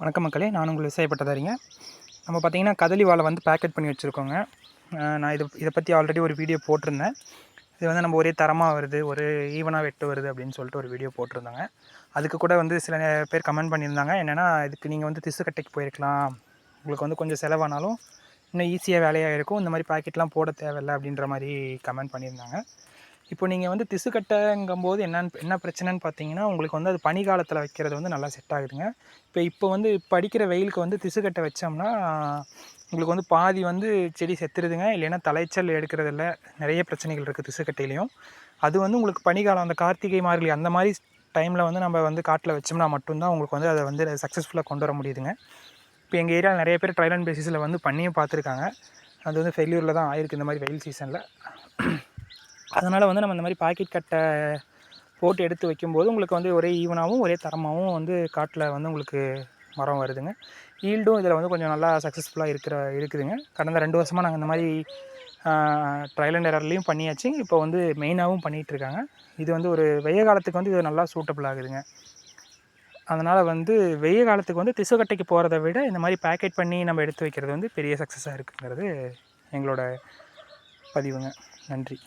வணக்கம் மக்களே நான் உங்கள் விவசாயப்பட்டதாரிங்க நம்ம பார்த்தீங்கன்னா கதலி வாழை வந்து பேக்கெட் பண்ணி வச்சுருக்கோங்க. நான் இது இதை பற்றி ஆல்ரெடி ஒரு வீடியோ போட்டிருந்தேன். இது வந்து நம்ம ஒரே தரமாக வருது ஒரு ஈவனாக வெட்டு வருது அப்படின்னு சொல்லிட்டு ஒரு வீடியோ போட்டிருந்தாங்க. அதுக்கு கூட வந்து சில பேர் கமெண்ட் பண்ணியிருந்தாங்க. என்னென்னா இதுக்கு நீங்கள் வந்து திசுக்கட்டைக்கு போயிருக்கலாம். உங்களுக்கு வந்து கொஞ்சம் செலவானாலும் இன்னும் ஈஸியாக வேலையாக இருக்கும். இந்த மாதிரி பாக்கெட்லாம் போட தேவையில்லை அப்படின்ற மாதிரி கமெண்ட் பண்ணியிருந்தாங்க. இப்போ நீங்கள் வந்து திசுக்கட்டைங்கும்போது என்னன்னு என்ன பிரச்சனைன்னு பார்த்தீங்கன்னா உங்களுக்கு வந்து அது பனி காலத்தில் வைக்கிறது வந்து நல்லா செட் ஆகுதுங்க. இப்போ இப்போ வந்து இப்போ அடிக்கிற வெயிலுக்கு வந்து திசுக்கட்டை வச்சோம்னா உங்களுக்கு வந்து பாதி வந்து செடி செத்துருதுங்க. இல்லைன்னா தலைச்சல் எடுக்கிறதில்ல. நிறைய பிரச்சனைகள் இருக்குது திசுக்கட்டையிலையும் அது வந்து உங்களுக்கு பனிக்காலம் அந்த கார்த்திகை மார்கழி அந்த மாதிரி டைமில் வந்து நம்ம வந்து காட்டில் வச்சோம்னா மட்டும்தான் உங்களுக்கு வந்து அதை வந்து சக்ஸஸ்ஃபுல்லாக கொண்டு வர முடியுதுங்க. இப்போ எங்கள் ஏரியாவில் நிறைய பேர் ட்ரையல் அண்ட் பேசிஸில் வந்து பண்ணியும் பார்த்துருக்காங்க அது வந்து ஃபெயிலியூரில் தான் ஆயிருக்கு இந்த மாதிரி வெயில் சீசனில் அதனால் வந்து நம்ம இந்த மாதிரி பாக்கெட் கட்டை போட்டு எடுத்து வைக்கும்போது உங்களுக்கு வந்து ஒரே ஈவனாகவும் ஒரே தரமாகவும் வந்து காட்டில் வந்து உங்களுக்கு மரம் வருதுங்க. ஈல்டும் இதில் வந்து கொஞ்சம் நல்லா சக்ஸஸ்ஃபுல்லாக இருக்கிற இருக்குதுங்க. கடந்த ரெண்டு வருஷமாக நாங்கள் இந்த மாதிரி ட்ரையல் அண்ட் எரர்லேயும் பண்ணியாச்சு. இப்போ வந்து மெயினாகவும் பண்ணிகிட்ருக்காங்க இது வந்து ஒரு வெய்ய காலத்துக்கு வந்து இது நல்லா சூட்டபிள் ஆகுதுங்க. அதனால் வந்து வெய்ய காலத்துக்கு வந்து திசுக்கட்டைக்கு போகிறத விட இந்த மாதிரி பேக்கெட் பண்ணி நம்ம எடுத்து வைக்கிறது வந்து பெரிய சக்ஸஸாக இருக்குங்கிறது எங்களோட பதிவுங்க. நன்றி.